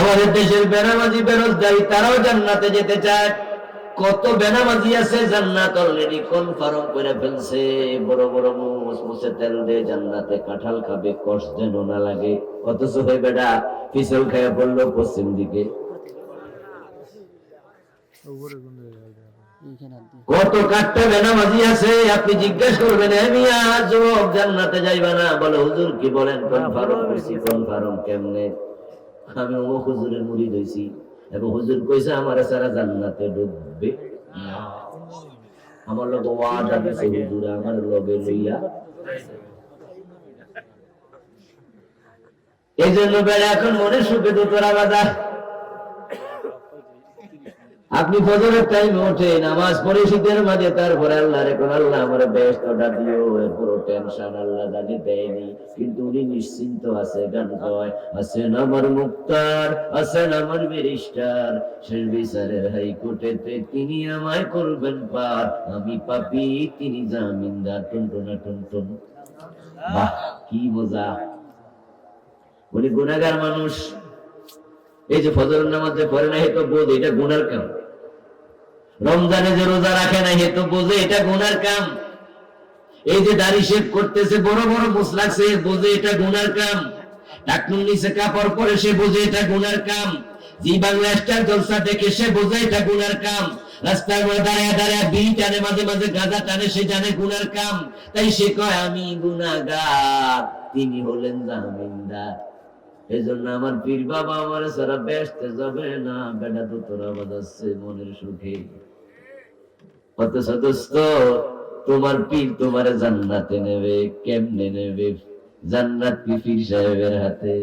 আমাদের দেশের বেনামাজি বেরোজগারি, তারাও জান্নাতে যেতে চায়। কত বেনামাজি আছে, জান্নাত অলরেডি কনফার্ম করে ফেলছে। বড় বড় মুস মুসে তেল দিয়ে জান্নাতে কাঁঠাল খাবে কষ যেন না লাগে। অথচ হয়ে বেটা, পিছল খাইয়া পড়ল পশ্চিম দিকে। কত কাটটা বেনামাজি আছে, আপনি জিজ্ঞেস করবেন, "এ মিয়া, যুবক জান্নাতে যাইবা না? বলে, হুজুর কি বলেন? কনফার্ম করছি কনফার্ম কেমনে? আমি অমুক হুজুরের মুড়ি দইছি এবং হুজুর কইছে, আমার সারা জান্নাতে ডুববে আমার লোক ওয়াদা দিছে হুজুর, আমার লগে লইয়া। এই জন্য বেড়া এখন মনে সুখে দুতরা বাজার আপনি ফজরের টাইম ওঠে নামাজ পড়ে শীতের মাঝে, তারপরে আল্লাহ রে কোন আল্লাহ আমার ব্যস্তটা দিও পুরো টেনশন আল্লাহ জানি দেয়নি। কিন্তু উনি নিশ্চিন্ত আছে, গান কয় আছেন আমার মুক্তার, আছেন আমার ব্যারিস্টার। শেষ বিচারের হাইকোর্টেতে তিনি আমায় করবেন পার। আমি পাপি, তিনি জামিনদার, টুনটুনা, টুনটুন। বাহ, কি মজা। উনি গুনাগার মানুষ। এই যে ফজর নামাজে পড়ে না হেতো বোধ, এটা গুনার কাম রমজানে যে রোজা রাখে না হেতো বোঝে এটা গুনার কাম। এই যে দাড়ি শেভ করতেছে, বড় বড় মুস লাগছে বোঝে এটা গুনার কাম। ডাকুন নিচে কাপড় পরে, সে বোঝে এটা গুনার কাম। জি বাংলা স্টার জলসা দেখে সে বোঝে এটা কাম। দাঁড়ায় দাঁড়ায় টানে, মাঝে মাঝে গাঁজা টানে, সে জানে গুনার কাম। তাই সে কয়, আমি গুনাগার তিনি হলেন জামিনদার। এই জন্য আমার পীর বাবা আমার সারা ব্যস্ত যাবে না। বেটা, তো তোরা মনের সুখে। কত সদস্য তোমার পীর তোমার জান্নাতে নেবে, কেমনে নেবে? জান্নাত কি পীর সাহেবের হাতে।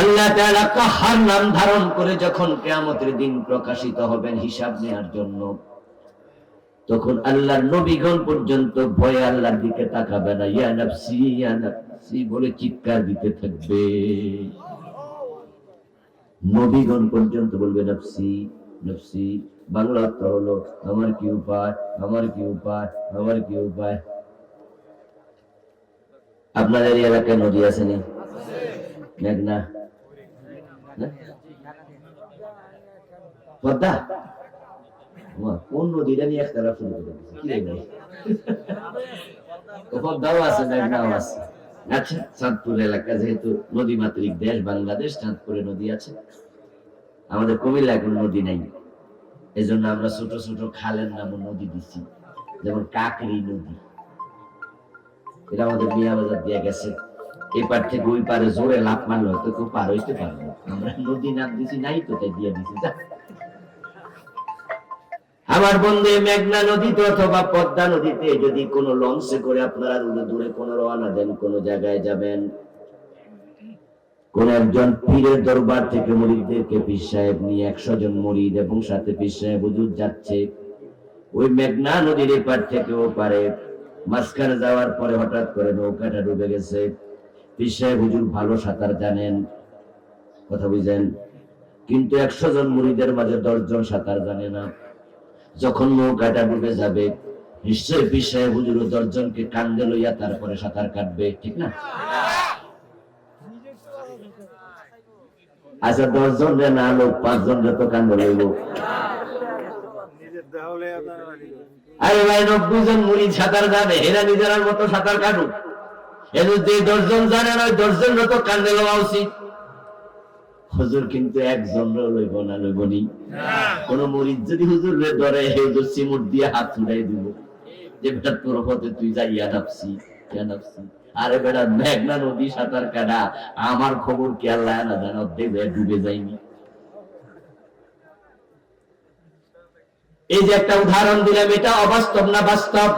আল্লাহ তাআলা কাহার নাম ধারণ করে যখন কিয়ামতের দিন প্রকাশিত হবেন হিসাব নেওয়ার জন্য, তখন আল্লাহর নবীগণ পর্যন্ত ভয়ে আল্লাহর দিকে তাকাবে না। ইয়া নাফসি ইয়া নাফসি বলে চিৎকার দিতে থাকবে। নবীগণ পর্যন্ত বলবে, নাফসি নাফসি, বাংলা অর্থ হলো, আমার কি উপায়, আমার কি উপায়, আমার কি উপায়? আপনাদের এলাকায় নদী আছে নি? মেঘনা? পদ্মা? কোন নদীটা নিয়ে একটা শুরু করে পদ্মাও আছে, মেঘনাও আছে। আচ্ছা চাঁদপুর এলাকা যেহেতু নদী মাতৃক দেশ, বাংলাদেশ, চাঁদপুরে নদী আছে। আমাদের কুমিল্লা কোনো নদী নাই। এই জন্য আমরা ছোট ছোট খালের নামও নদী দিছি, যেমন কাকরি নদী। এটা আমাদের মিয়া বাজার দিয়ে গেছে। এই পার থেকে ওই পারে জোরে লাভ মারলে হয়তো কেউ পার হইতে পারবে। আমরা নদী নাম দিছি, নাই তো, তাই দিয়ে দিছি। যা। আমার বন্ধু মেঘনা নদীতে অথবা পদ্মা নদীতে যদি কোনো লঞ্চে করে আপনারা দূরে কোনো রওনা দেন, কোনো জায়গায় যাবেন কোন একজন পীরের দরবার থেকে মুরিদদেরকে পীর সাহেব নিয়ে একশো জন মরিদ এবং সাথে পীর সাহেব হুজুর যাচ্ছে। ওই মেঘনা নদীর এপার থেকে ও পারে। মাঝখানে যাওয়ার পরে হঠাৎ করে নৌকাটা ডুবে গেছে। পীর সাহেব হুজুর ভালো সাঁতার জানেন। কথা বুঝেন? কিন্তু একশো জন মুরিদের মাঝে দশজন সাঁতার জানে না। যখন নৌকাটা ডুবে যাবে, নিশ্চয়ই পীর সাহেব হুজুর দশজনকে কান্দে লইয়া তারপরে সাঁতার কাটবে, ঠিক না? আচ্ছা দশজন রে না লোক পাঁচজন রে তো কান্দে লইব। আরে ভাই নব্বই জন মুড়ি সাঁতার জানে এরা মতো সাঁতার কাটুক। এদের যে দশজন জানে না ওই দশজন তো কান্দে লওয়া উচিত। হুজুর কিন্তু একজন লইব না লইব নি। কোন মরিদ যদি হুজুর রে ধরে হুজুর সিমুট দিয়ে হাত ছুড়াই দিব। যে বেটা তোর পথে তুই যাই ইয়া ইয়া আরে বেটা মেঘনা নদী সাঁতার কাটা। আমার খবর কি আল্লাহ না জানে, অর্ধেক ডুবে যায়নি। এই যে একটা উদাহরণ দিলাম, এটা অবাস্তব না বাস্তব?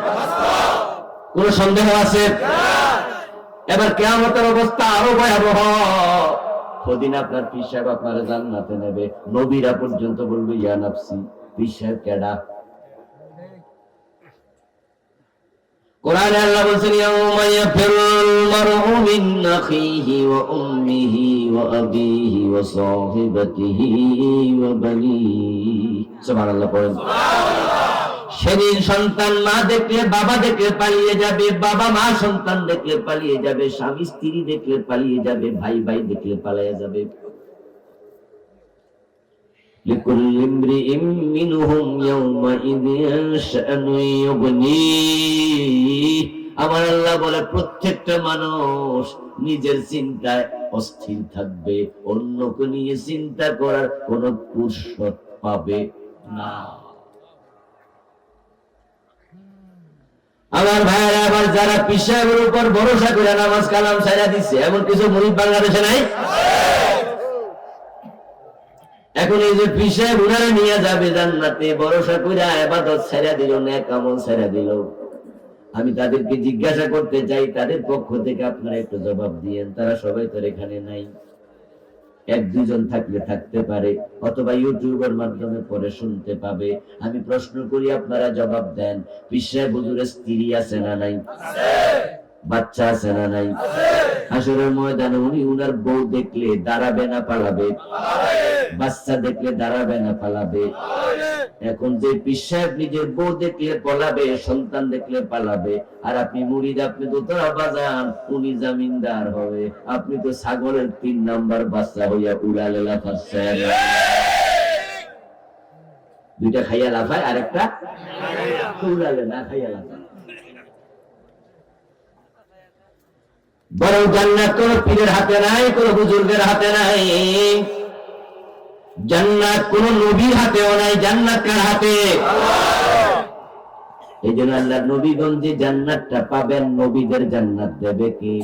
কোন সন্দেহ আছে? এবার কেয়ামতের অবস্থা আরও ভয়াবহ। কদিন আপনার পীর সাহেব আপনার জান্নাতে নেবে। নবীরা পর্যন্ত বলবে, ইয়া নাফসি, পীর সাহেব কেডা? কোরআনে আল্লাহ বলছেন ইয়াউমা ইয়াফিরুল মারউ মিন আখিহি ওয়া উম্মিহি ওয়া আবিহি ওয়া সাহিবাতিহি ওয়া বানিহি সুবহানাল্লাহ পড়েন সেদিন সন্তান মা দেখলে বাবা দেখলে পালিয়ে যাবে বাবা মা সন্তান দেখলে পালিয়ে যাবে স্বামী স্ত্রী দেখলে পালিয়ে যাবে ভাই ভাই দেখলে পালিয়ে যাবে لكل امرئ منهم يومئذ شأن يغنيه আমার আল্লাহ বলে, প্রত্যেকটা মানুষ নিজের চিন্তায় অস্থির থাকবে, অন্যকে নিয়ে চিন্তা করার কোন ফুরসত পাবে না। আমার ভাইয়েরা আবার যারা পিসাবের উপর ভরসা করে নামাজ কালাম ছাড়া দিচ্ছে এমন কিছু মুরিদ বাংলাদেশে নাই? এখন এই যে পিসাব উনারে নিয়ে যাবে জান্নাতে, ভরসা করে আবাদত ছেড়ে দিল ন্যাক আমল ছেড়ে দিল। আমি তাদেরকে জিজ্ঞাসা করতে চাই, তাদের পক্ষ থেকে আপনারা একটু জবাব দিয়েন, তারা সবাই তো এখানে নাই। এক দুজন থাকলে থাকতে পারে, অথবা ইউটিউবের মাধ্যমে পরে শুনতে পাবে। আমি প্রশ্ন করি, আপনারা জবাব দেন। বিশ্বের বুজুরের স্ত্রী আছে না নাই? বাচ্চা আছে না নাই? হাসরের ময়দানে উনি উনার বউ দেখলে দাঁড়াবে না পালাবে। বাচ্চা দেখলে দাঁড়াবে না পালাবে। এখন যে পিসাব নিজের বউ দেখলে পালাবে, সন্তান দেখলে পালাবে। আর আপনি মুড়িদ, আপনি তো তোরা বাজান উনি জামিনদার হবে। আপনি তো ছাগলের তিন নাম্বার বাচ্চা হইয়া উড়ালে লাফাচ্ছেন। দুইটা খাইয়া লাফায়, আরেকটা উড়ালে না খাইয়া লাফায়। বরং জান্নাত কোন পীরের হাতে নাই, কোন বুজুর্গের হাতে নাই। জান্নাত কোন নবীর হাতেও নাই, জান্নাত কার হাতে? এই জন্য আল্লাহ নবীগঞ্জে জান্নাতটা পাবেন, নবীদের জান্নাত দেবে কি?